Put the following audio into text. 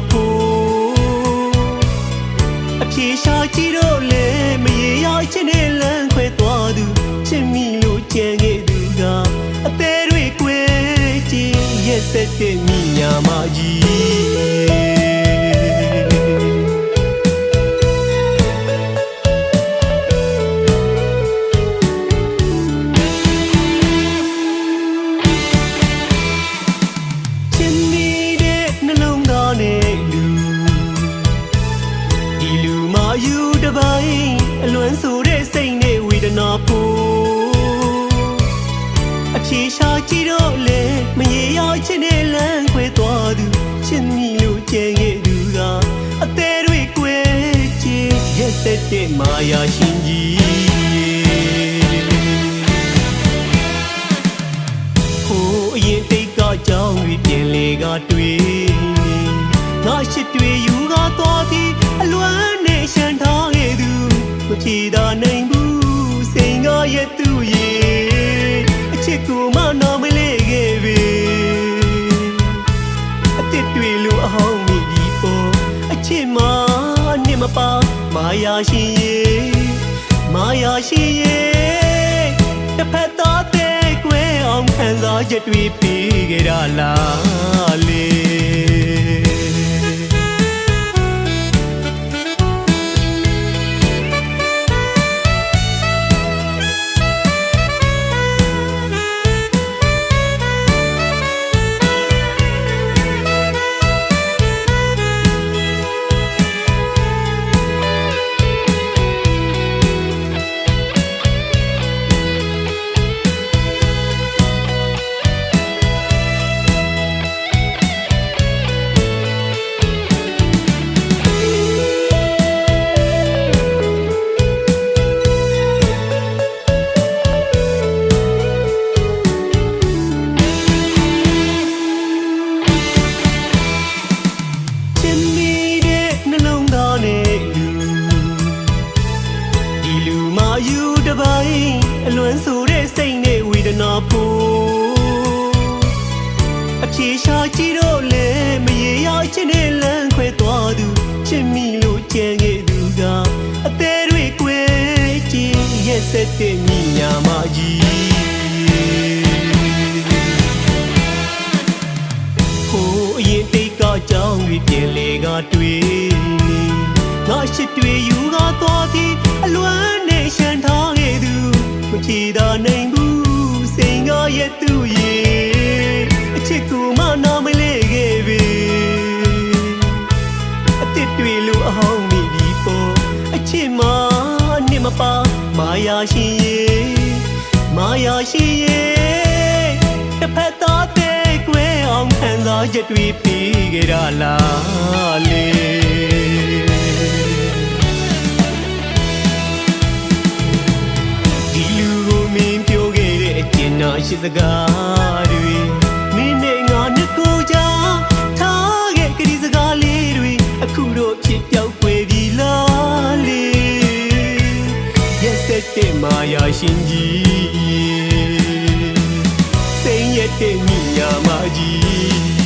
နာဖို့အပြေရှာကြည့်တော့လေမရေရချင်းနဲ့လမ်းခွဲသွားသူချစ်မိလို့ကြံခဲ့သူကအသေးတွေကိုယ်ကြည်ရက်စက်တဲ့မိညာမကြီး အဖြေရှာကြည့်တော့လေမရေရချင်တဲ့လမ်းခွဲသွားသူချစ်မိလို့ကြံခဲ့သူကအသေးတွေကိုယ်ချင်ရက်စက်တဲ့မာယာရှင်ကြီးဟိုအရင်တိတ်ကကြောင်းပြီးပြင်လေကတွေ့နေငါရှိတွေ့ယူကားသွားသည်အလွမ်းနဲ့ရှန်ထားခဲ့သူမဖြေတာနိုင်ဘူးစိန်ကရဲ့သူရဲ့ အချစ်မှနှစ်မပါမာယာရှင်ရဲ့မာယာရှင်ရဲ့တစ်ဖက်သားတဲ့ကွယ်အောင်ခံစားချက်တွေပြီးကြရလားလေ ပိုင်းအလွန်ဆိုတဲ့စိတ်နဲ့ဝေဒနာဖို့အပြေရှာကြည့်တော့လေမရေရချင်တဲ့လမ်းခွဲသွားသူချစ်မိလို့ကြံခဲ့သူကအသေးတွေကိုယ်ကြည်ရက်စက်တဲ့မိညာမကြီးဟိုအရင်တိတ်ကကြောင်းပြီးပြင်လေကတွေ့နေငါရှိတွေ့ ရှင်ရဲ့မာယာရှင်ရဲ့တစ်ဖက်သားတဲ့ကွယ်အောင်ခံစားချက်တွေပြီးကြရလားလေဒီလူကိုမင်းပြောခဲ့တဲ့အကျဉ်းနာရှိစကား မာယာရှင်ကြီးစိန်ရက်တဲ့မိညာမကြီး